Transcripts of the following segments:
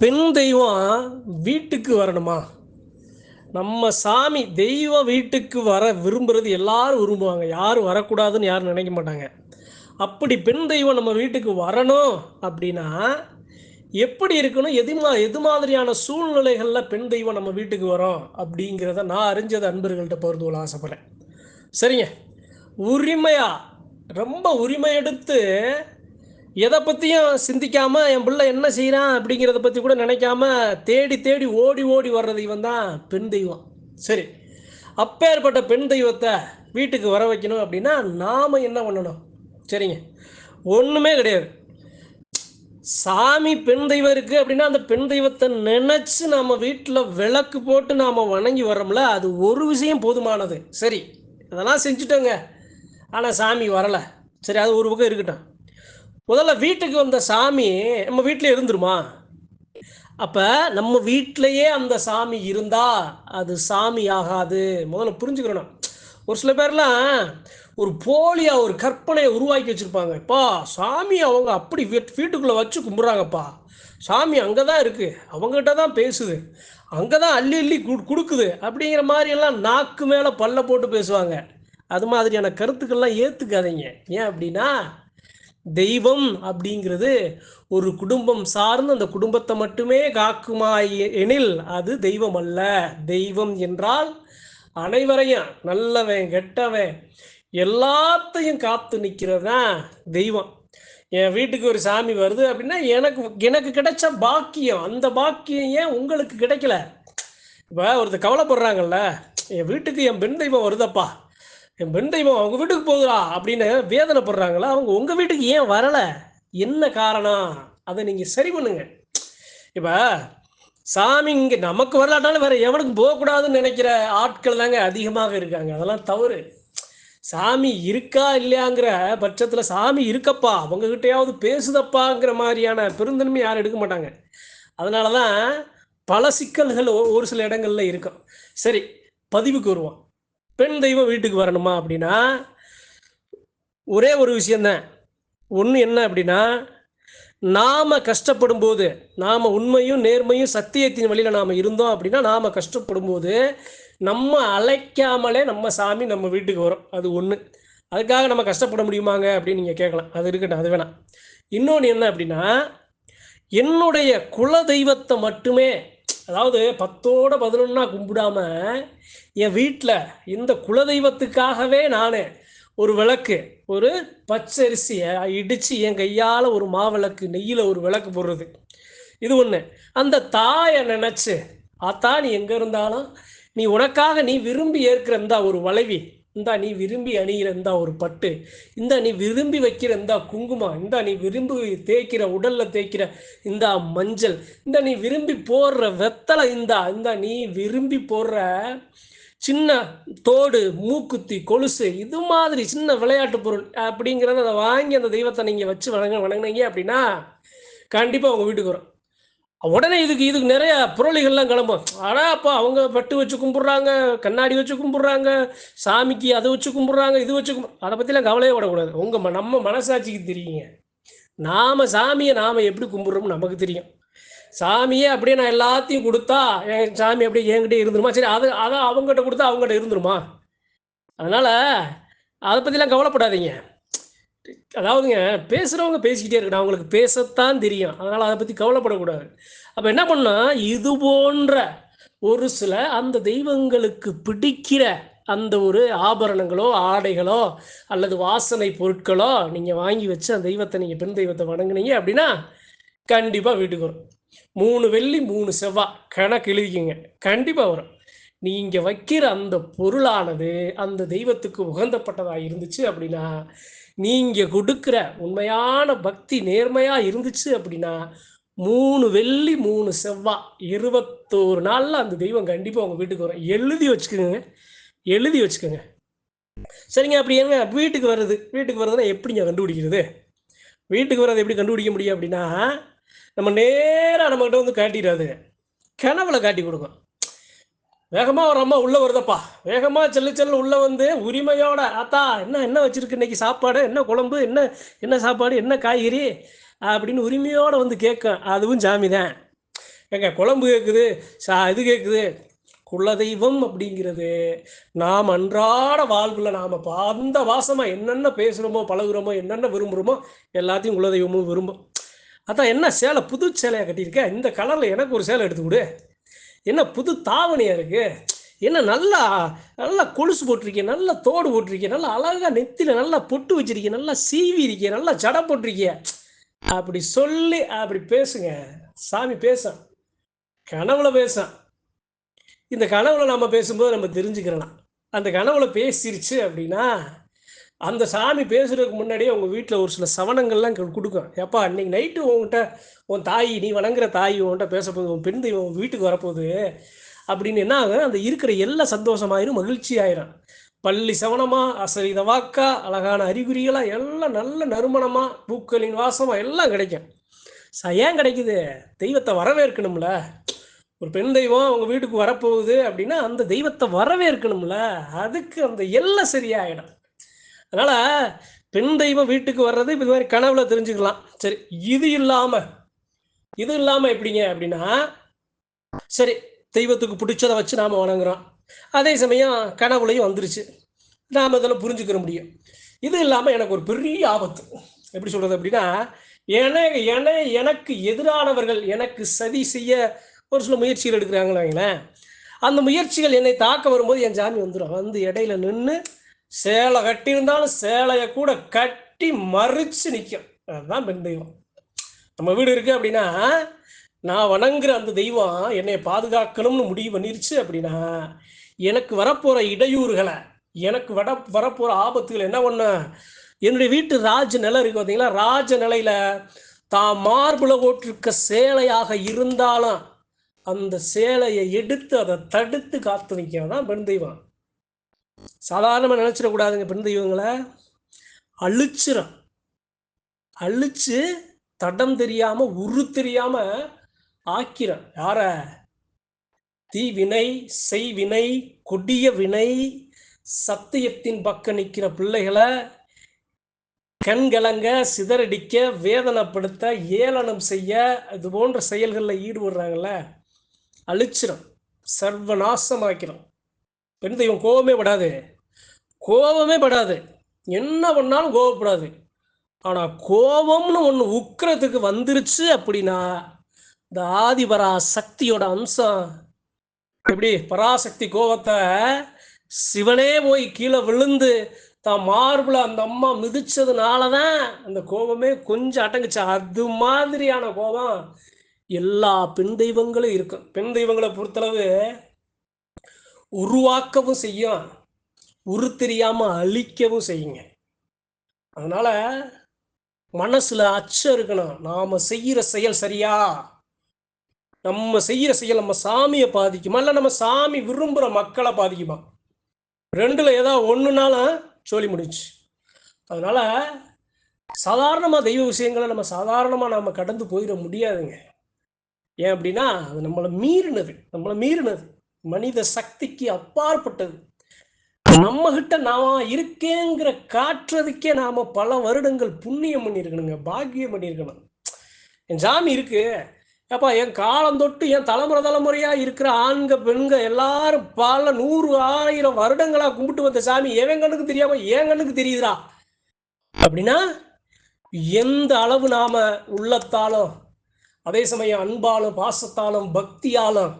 பெண் தெய்வம் வீட்டுக்கு வரணுமா? நம்ம சாமி தெய்வம் வீட்டுக்கு வர விரும்புறது எல்லாரும் விரும்புவாங்க. யாரும் வரக்கூடாதுன்னு யாரும் நினைக்க மாட்டாங்க. அப்படி பெண் தெய்வம் நம்ம வீட்டுக்கு வரணும் அப்படின்னா எப்படி இருக்கணும்? எது மா எது மாதிரியான சூழ்நிலைகளில் பெண் தெய்வம் நம்ம வீட்டுக்கு வரோம் அப்படிங்கிறத நான் அறிஞ்சது அன்பர்கள்ட்ட பகிர்ந்து ஆசைப்பட்றேன். சரிங்க. உரிமையாக ரொம்ப உரிமை எடுத்து எதை பற்றியும் சிந்திக்காமல் என் பிள்ளை என்ன செய்கிறான் அப்படிங்கிறத பற்றி கூட நினைக்காம தேடி தேடி ஓடி ஓடி வர்றது இவன் தான் பெண் தெய்வம். சரி. அப்பேற்பட்ட பெண் தெய்வத்தை வீட்டுக்கு வர வைக்கணும் அப்படின்னா நாம் என்ன பண்ணணும்? சரிங்க. ஒன்றுமே கிடையாது. சாமி பெண் தெய்வம் இருக்குது அப்படின்னா அந்த பெண் தெய்வத்தை நினச்சி நம்ம வீட்டில் விளக்கு போட்டு நாம் வணங்கி வரோம்ல அது ஒரு விஷயம் போதுமானது. சரி. இதெல்லாம் செஞ்சுட்டோங்க. ஆனால் சாமி வரலை. சரி அது ஒரு பக்கம் இருக்கட்டும். முதல்ல வீட்டுக்கு வந்த சாமி நம்ம வீட்டில் இருந்துருமா? அப்போ நம்ம வீட்டிலையே அந்த சாமி இருந்தால் அது சாமி ஆகாது. முதல்ல புரிஞ்சுக்கிறோம் ஒரு சில பேர்லாம் ஒரு போலியாக ஒரு கற்பனையை உருவாக்கி வச்சுருப்பாங்க. இப்போ சாமி அவங்க அப்படி வீட் வீட்டுக்குள்ளே வச்சு கும்பிட்றாங்கப்பா. சாமி அங்கே தான் இருக்குது அவங்ககிட்ட தான் பேசுது. அங்கே தான் அள்ளி அள்ளி கு- கொடுக்குது. அப்படிங்கிற மாதிரியெல்லாம் நாக்கு மேலே பல்ல போட்டு பேசுவாங்க. அது மாதிரியான கருத்துக்கள்லாம் ஏற்றுக்காதீங்க ஏன் அப்படின்னா தெய்வம் அப்படிங்கிறது ஒரு குடும்பம் சார்ந்து அந்த குடும்பத்தை மட்டுமே காக்குமா எனில் அது தெய்வம் அல்ல. தெய்வம் என்றால் அனைவரையும் நல்லவன் கெட்டவன் எல்லாத்தையும் காத்து நிற்கிறது தான் தெய்வம். என் வீட்டுக்கு ஒரு சாமி வருது அப்படின்னா எனக்கு எனக்கு கிடைச்ச பாக்கியம் அந்த பாக்கியம் ஏன் உங்களுக்கு கிடைக்கல? இப்போ ஒருத்தர் கவலைப்படுறாங்கல்ல என் வீட்டுக்கு என் பெண் தெய்வம் வருதப்பா. என் பெண் தெய்வம் அவங்க வீட்டுக்கு போகுதா அப்படின்னு வேதனைப்படுறாங்களா? அவங்க உங்கள் வீட்டுக்கு ஏன் வரலை? என்ன காரணம்? அதை நீங்கள் சரி பண்ணுங்க. இப்போ சாமி இங்கே நமக்கு வரலாட்டாலும் வேற எவனுக்கு போகக்கூடாதுன்னு நினைக்கிற ஆட்கள் தாங்க அதிகமாக இருக்காங்க. அதெல்லாம் தவறு. சாமி இருக்கா இல்லையாங்கிற பட்சத்தில் சாமி இருக்கப்பா அவங்ககிட்டயாவது பேசுதப்பாங்கிற மாதிரியான பெருந்தன்மை யாரும் எடுக்க மாட்டாங்க. அதனாலதான் பல சிக்கல்கள் ஒரு சில இடங்கள்ல இருக்கும். சரி பதிவுக்கு வருவோம். பெண் தெய்வம் வீட்டுக்கு வரணுமா அப்படின்னா ஒரே ஒரு விஷயந்தான் ஒன்று என்ன அப்படின்னா நாம கஷ்டப்படும் போது நாம உண்மையும் நேர்மையும் சத்தியத்தின் வழியில் நாம இருந்தோம் அப்படின்னா நாம கஷ்டப்படும் போது நம்ம அழைக்காமலே நம்ம சாமி நம்ம வீட்டுக்கு வரும். அது ஒன்று அதுக்காக நம்ம கஷ்டப்பட முடியுமாங்க அப்படின்னு நீங்கள் கேட்கலாம். அது இருக்கட்டும் அது வேணாம். இன்னொன்று என்ன அப்படின்னா என்னுடைய குல தெய்வத்தை மட்டுமே அதாவது பத்தோட பதினொன்னா கும்பிடாம என் வீட்டில் இந்த குலதெய்வத்துக்காகவே நான் ஒரு விளக்கு ஒரு பச்சரிசியை இடித்து என் கையால் ஒரு மாவிளக்கு நெய்யில் ஒரு விளக்கு போடுறது. இது ஒன்று அந்த தாயை நினச்சி ஆத்தா நீ எங்கே இருந்தாலும் நீ உனக்காக நீ விரும்பி ஏற்கிற இந்த ஒரு வளைவி இந்தா நீ விரும்பி அணிகிற இந்தா ஒரு பட்டு. இந்தா நீ விரும்பி வைக்கிற இந்தா குங்குமம் இந்தா நீ விரும்பி தேய்க்கிற உடல்ல தேய்க்கிற இந்தா மஞ்சள். இந்த நீ விரும்பி போடுற வெத்தலை இந்தா இந்தா நீ விரும்பி போடுற சின்ன தோடு மூக்குத்தி கொலுசு இது மாதிரி சின்ன விளையாட்டு பொருள் அப்படிங்கிறத அதை வாங்கி அந்த தெய்வத்தை நீங்கள் வச்சு வணங்க வணங்குனீங்க அப்படின்னா கண்டிப்பாக உங்கள் வீட்டுக்கு வரும். உடனே இதுக்கு இதுக்கு நிறைய புரளிகள்லாம் கிளம்பும். ஆனால் அப்போ அவங்க பட்டு வச்சு கும்பிட்றாங்க கண்ணாடி வச்சு கும்பிட்றாங்க சாமிக்கு அதை வச்சு கும்பிட்றாங்க இது வச்சு கும்பி அதை பற்றிலாம் கவலையே விடக்கூடாது உங்கள் நம்ம மனசாட்சிக்கு தெரியுங்க. நாம் சாமியை நாம் எப்படி கும்பிட்றோம்னு நமக்கு தெரியும். சாமியே அப்படியே நான் எல்லாத்தையும் கொடுத்தா என் சாமி அப்படியே என்கிட்ட இருந்துருமா? சரி அது அதை அவங்ககிட்ட கொடுத்தா அவங்ககிட்ட இருந்துருமா? அதனால் அதை பற்றிலாம் கவலைப்படாதீங்க. அதாவதுங்க பேசுகிறவங்க பேசிக்கிட்டே இருக்கணும் அவங்களுக்கு பேசத்தான் தெரியும். அதனால் அதை பற்றி கவலைப்படக்கூடாது. அப்போ என்ன பண்ணால் இது போன்ற ஒரு சில அந்த தெய்வங்களுக்கு பிடிக்கிற அந்த ஒரு ஆபரணங்களோ ஆடைகளோ அல்லது வாசனை பொருட்களோ நீங்கள் வாங்கி வச்சு அந்த தெய்வத்தை நீங்கள் பெண் தெய்வத்தை வணங்குனீங்க அப்படின்னா கண்டிப்பாக வீட்டுக்கு வரும். மூணு வெள்ளி மூணு செவ்வாய் கணக்கு எழுதிக்கிங்க. கண்டிப்பாக வரும். நீங்கள் வைக்கிற அந்த பொருளானது அந்த தெய்வத்துக்கு உகந்தப்பட்டதாக இருந்துச்சு அப்படின்னா நீங்கள் கொடுக்குற உண்மையான பக்தி நேர்மையாக இருந்துச்சு அப்படின்னா மூணு வெள்ளி மூணு செவ்வாய் இருபத்தோரு நாளில் அந்த தெய்வம் கண்டிப்பாக உங்கள் வீட்டுக்கு வரும். எழுதி வச்சுக்கோங்க. எழுதி வச்சுக்கோங்க. சரிங்க அப்படி ஏங்க வீட்டுக்கு வருது வீட்டுக்கு வருதுன்னா எப்படிங்க கண்டுபிடிக்கிறது? வீட்டுக்கு வர்றது எப்படி கண்டுபிடிக்க முடியும் அப்படின்னா நம்ம நேராக நம்மகிட்ட வந்து காட்டிடாது கனவுல காட்டி கொடுக்கும். வேகமாக ஒரு அம்மா உள்ளே வருதப்பா. வேகமாக செல்லு செல்லு உள்ளே வந்து உரிமையோட அத்தா என்ன என்ன வச்சிருக்கு இன்னைக்கு சாப்பாடு? என்ன குழம்பு? என்ன என்ன சாப்பாடு? என்ன காய்கறி? அப்படின்னு உரிமையோட வந்து கேட்கும் அதுவும் சாமி தான் எங்க குழம்பு கேட்குது சா இது கேட்குது குலதெய்வம் அப்படிங்கிறது நாம் அன்றாட வாழ்வில் நாம் அந்த வாசமாக என்னென்ன பேசுகிறோமோ பழகுறோமோ என்னென்ன விரும்புகிறோமோ எல்லாத்தையும் குலதெய்வமும் விரும்பும். அதான் என்ன சேலை புது சேலையாக கட்டியிருக்க? இந்த கலரில் எனக்கு ஒரு சேலை எடுத்து கொடு. என்ன புது தாவணியாக இருக்குது என்ன நல்லா நல்லா கொலுசு போட்டிருக்கீங்க நல்லா தோடு போட்டிருக்கீங்க நல்லா அழகாக நெத்தியில் நல்லா பொட்டு வச்சிருக்கீங்க நல்லா சீவி இருக்கீங்க நல்லா ஜடை போட்டிருக்கீங்க. அப்படி சொல்லி அப்படி பேசுங்க. சாமி பேசும் கனவுல பேசும் இந்த கனவுல நம்ம பேசும்போது நம்ம தெரிஞ்சுக்கிறலாம். அந்த கனவுல பேசிருச்சு அப்படின்னா அந்த சாமி பேசுறதுக்கு முன்னாடியே உங்கள் வீட்டில் ஒரு சில சவனங்கள்லாம் கொடுக்கும். ஏப்பா இன்னைக்கு நைட்டு உன்கிட்ட உன் தாய் நீ வணங்குற தாய் உன்கிட்ட பேச போகுது உன் பெண் தெய்வம் வீட்டுக்கு வரப்போகுது அப்படின்னு என்ன ஆகும் அந்த இருக்கிற எல்லாம் சந்தோஷமாயிரும் மகிழ்ச்சி ஆயிரும் பள்ளி சவனமாக அசரித வாக்கா அழகான அறிகுறிகளாக எல்லாம் நல்ல நறுமணமா பூக்களின் வாசமா எல்லாம் கிடைக்கும். ச- ஏன் கிடைக்குது? தெய்வத்தை வரவேற்கணும்ல. ஒரு பெண் தெய்வம் அவங்க வீட்டுக்கு வரப்போகுது அப்படின்னா அந்த தெய்வத்தை வரவேற்கணும்ல. அதுக்கு அந்த எல்லாம் சரியாயிடும். அதனால பெண் தெய்வம் வீட்டுக்கு வர்றது இது மாதிரி கனவுல தெரிஞ்சுக்கலாம். சரி இது இல்லாம இது இல்லாம எப்படிங்க அப்படின்னா சரி தெய்வத்துக்கு பிடிச்சதை வச்சு நாம் வணங்குறோம். அதே சமயம் கனவுலையும் வந்துருச்சு. நாம் இதெல்லாம் புரிஞ்சுக்கிற முடியும். இது இல்லாமல் எனக்கு ஒரு பெரிய ஆபத்து. எப்படி சொல்கிறது அப்படின்னா என என எனக்கு எதிரானவர்கள் எனக்கு சதி செய்ய ஒரு சில முயற்சிகள் எடுக்கிறாங்களேங்களேன் அந்த முயற்சிகள் என்னை தாக்க வரும்போது என் சாமி வந்துடும் வந்து இடையில நின்று சேலை கட்டியிருந்தாலும் சேலையை கூட கட்டி மறிச்சு நிற்கும் அதுதான் பெண் தெய்வம். நம்ம வீடு இருக்குது அப்படின்னா நான் வணங்குற அந்த தெய்வம் என்னை பாதுகாக்கணும்னு முடிவு பண்ணிருச்சு அப்படின்னா எனக்கு வரப்போகிற இடையூறுகளை எனக்கு வட வரப்போகிற ஆபத்துகள் என்ன பண்ண என்னுடைய வீட்டு ராஜ நிலை இருக்கு பார்த்தீங்களா ராஜ நிலையில் தான் மார்புல போட்டிருக்க சேலையாக இருந்தாலும் அந்த சேலையை எடுத்து அதை தடுத்து காத்து நிற்கிறது பெண் தெய்வம். சாதாரணமாக நினச்சிடக்கூடாதுங்க பெண் தெய்வங்களை. அழிச்சிரும். அழிச்சு தடம் தெரியாம உரு தெரியாம ஆக்கிறோம் யார? தீவினை செய்வினை கொடிய வினை சத்தியத்தின் பக்கம் நிற்கிற பிள்ளைகளை கண்கலங்க சிதறடிக்க வேதனைப்படுத்த ஏளனம் செய்ய இது போன்ற செயல்களில் ஈடுபடுறாங்கல்ல. அழிச்சிடும் சர்வநாசமாக்கிறோம் பெண் தெய்வம் கோபமே படாது. கோபமே படாது. என்ன பண்ணாலும் கோவப்படாது ஆனால் கோபம்னு ஒன்று உக்கிறதுக்கு வந்துருச்சு அப்படின்னா இந்த ஆதிபரா சக்தியோட அம்சம் எப்படி? பராசக்தி கோபத்தை சிவனே போய் கீழே விழுந்து தான் மார்பில் அந்த அம்மா மிதிச்சதுனால தான் அந்த கோபமே கொஞ்சம் அடங்குச்சு. அது மாதிரியான கோபம் எல்லா பெண் தெய்வங்களும் இருக்கும் பெண் தெய்வங்களை பொறுத்தளவு உருவாக்கவும் செய்யும். உரு தெரியாமல் அழிக்கவும் செய்யுங்க. அதனால மனசுல அச்சம் இருக்கணும். நாம செய்யற செயல் சரியா? நம்ம செய்யற செயல் நம்ம சாமியை பாதிக்குமா? இல்லை நம்ம சாமி விரும்புகிற மக்களை பாதிக்குமா? ரெண்டுல ஏதாவது ஒன்றுனாலும் சொல்லி முடிஞ்சு. அதனால சாதாரணமாக தெய்வ விஷயங்களை நம்ம சாதாரணமாக நம்ம கடந்து போயிட முடியாதுங்க. ஏன் அப்படின்னா அது நம்மளை மீறினது. நம்மளை மீறினது. மனித சக்திக்கு அப்பாற்பட்டது. நம்ம கிட்ட நான் இருக்கேங்கிற காட்டுறதுக்கே நாம பல வருடங்கள் புண்ணியம் பண்ணியிருக்கணுங்க பாக்கியம் பண்ணியிருக்கணும். என் சாமி இருக்கு. ஏப்பா என் காலம் தொட்டு என் தலைமுறை தலைமுறையா இருக்கிற ஆண்க பெண்க எல்லாரும் பல நூறு ஆயிரம் வருடங்களா கும்பிட்டு வந்த சாமி எவன் கண்ணுக்கு தெரியாம என் கண்ணுக்கு தெரியுதுடா? அப்படின்னா எந்த அளவு நாம உள்ளத்தாலும் அதே சமயம் அன்பாலும் பாசத்தாலும் பக்தியாலும்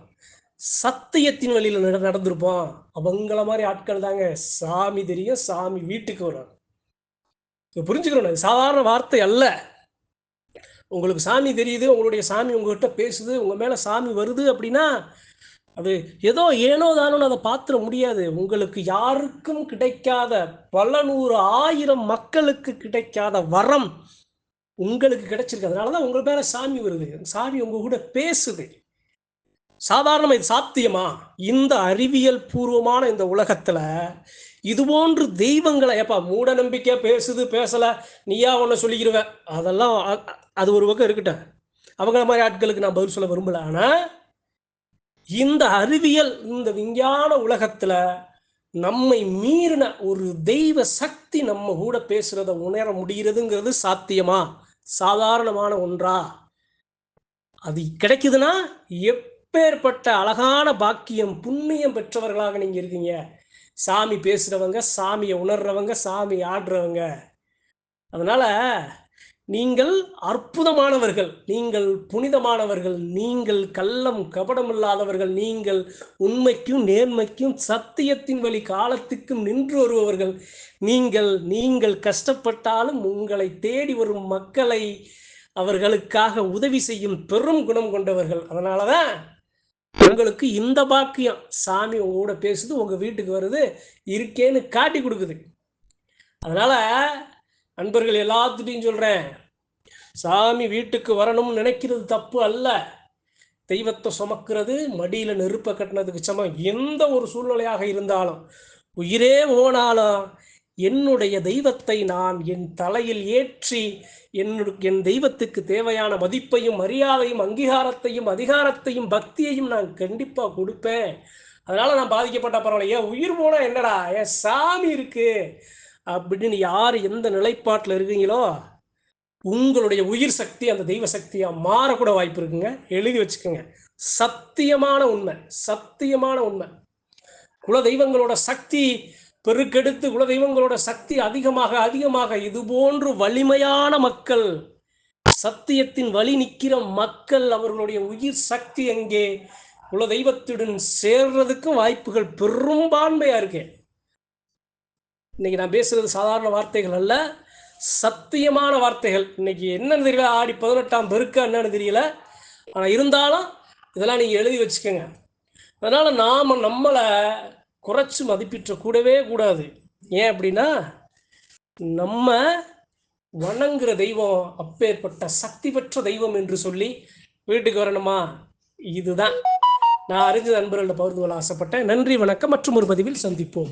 சத்தியத்தின் வழியில் நட நடந்திருப்போம். அவங்கள மாதிரி ஆட்கள் தாங்க சாமி தெரியும் சாமி வீட்டுக்கு வரும் இதை புரிஞ்சுக்கணும் இது சாதாரண வார்த்தை அல்ல. உங்களுக்கு சாமி தெரியுது உங்களுடைய சாமி உங்ககிட்ட பேசுது உங்க மேல சாமி வருது அப்படின்னா அது ஏதோ ஏனோ தானோன்னு அதை பார்த்துட முடியாது. உங்களுக்கு யாருக்கும் கிடைக்காத பல நூறு ஆயிரம் மக்களுக்கு கிடைக்காத வரம் உங்களுக்கு கிடைச்சிருக்கு. அதனால தான் உங்கள் மேல சாமி வருது. சாமி உங்க கூட பேசுது. சாதாரணமாக இது சாத்தியமா? இந்த அறிவியல் பூர்வமான இந்த உலகத்தில் இது போன்று தெய்வங்களை ஏப்பா மூட நம்பிக்கை பேசுது பேசலை நீயா ஒன்று சொல்லிக்கிருவ. அதெல்லாம் அது ஒரு பக்கம் இருக்கட்டும். அவங்கள மாதிரி ஆட்களுக்கு நான் பதில் சொல்ல விரும்பல. ஆனால் இந்த அறிவியல் இந்த விஞ்ஞான உலகத்தில் நம்மை மீறின ஒரு தெய்வ சக்தி நம்ம கூட பேசுறத உணர முடிகிறதுங்கிறது சாத்தியமா? சாதாரணமான ஒன்றா? அது கிடைக்குதுன்னா எப்பேற்பட்ட அழகான பாக்கியம் புண்ணியம் பெற்றவர்களாக நீங்க இருக்கீங்க. சாமி பேசுறவங்க சாமியை உணர்றவங்க சாமி ஆடுறவங்க. அதனால நீங்கள் அற்புதமானவர்கள் நீங்கள் புனிதமானவர்கள் நீங்கள் கள்ளம் கபடம் இல்லாதவர்கள் நீங்கள் உண்மைக்கும் நேர்மைக்கும் சத்தியத்தின் வழி காலத்துக்கும் நின்று வருபவர்கள். நீங்கள் நீங்கள் கஷ்டப்பட்டாலும் உங்களை தேடி வரும் மக்களை அவர்களுக்காக உதவி செய்யும் பெரும் குணம் கொண்டவர்கள். அதனால தான் உங்களுக்கு இந்த பாக்கியம் சாமி உங்க கூட பேசுது உங்க வீட்டுக்கு வருது இருக்கேன்னு காட்டி கொடுக்குது. அதனால நண்பர்கள் எல்லாத்துட்டையும் சொல்றேன். சாமி வீட்டுக்கு வரணும்னு நினைக்கிறது தப்பு அல்ல. தெய்வத்தை சுமக்கிறது மடியில நெருப்ப கட்டினதுக்கு சமம். எந்த ஒரு சூழ்நிலையாக இருந்தாலும் உயிரே ஓனாலும் என்னுடைய தெய்வத்தை நான் என் தலையில் ஏற்றி என்னுடைய என் தெய்வத்துக்கு தேவையான மதிப்பையும் மரியாதையும் அங்கீகாரத்தையும் அதிகாரத்தையும் பக்தியையும் நான் கண்டிப்பாக கொடுப்பேன். அதனால நான் பாதிக்கப்பட்ட பரவாயில்ல. ஏன் உயிர் போனால் என்னடா? ஏன் சாமி இருக்கு? அப்படின்னு யார் எந்த நிலைப்பாட்டில் இருக்கீங்களோ உங்களுடைய உயிர் சக்தி அந்த தெய்வ சக்தியாக மாறக்கூட வாய்ப்பு இருக்குங்க. எழுதி வச்சுக்கோங்க. சத்தியமான உண்மை சத்தியமான உண்மை. குல தெய்வங்களோட சக்தி பெருக்கெடுத்து குலதெய்வங்களோட சக்தி அதிகமாக அதிகமாக. இது போன்று வலிமையான மக்கள் சத்தியத்தின் வழி நிற்கிற மக்கள் அவர்களுடைய உயிர் சக்தி எங்கே குலதெய்வத்துடன் சேர்றதுக்கும் வாய்ப்புகள் பெரும்பான்மையா இருக்கு. இன்னைக்கு நான் பேசுறது சாதாரண வார்த்தைகள் அல்ல சத்தியமான வார்த்தைகள். இன்னைக்கு என்னன்னு தெரியல ஆடி பதினெட்டாம் பெருக்கா என்னன்னு தெரியல. ஆனால் இருந்தாலும் இதெல்லாம் நீங்கள் எழுதி வச்சுக்கோங்க. அதனால் நாம் நம்மளை குறைச்சி மதிப்பிட்ட கூடவே கூடாது. ஏன் அப்படின்னா நம்ம வணங்குற தெய்வம் அப்பேற்பட்ட சக்தி பெற்ற தெய்வம் என்று சொல்லி வீட்டுக்கு வரணுமா? இதுதான். நான் அறிஞ்ச நண்பர்களில் பகிர்ந்து கொள்ள ஆசைப்பட்டேன். நன்றி வணக்கம். மற்றும் ஒரு பதிவில் சந்திப்போம்.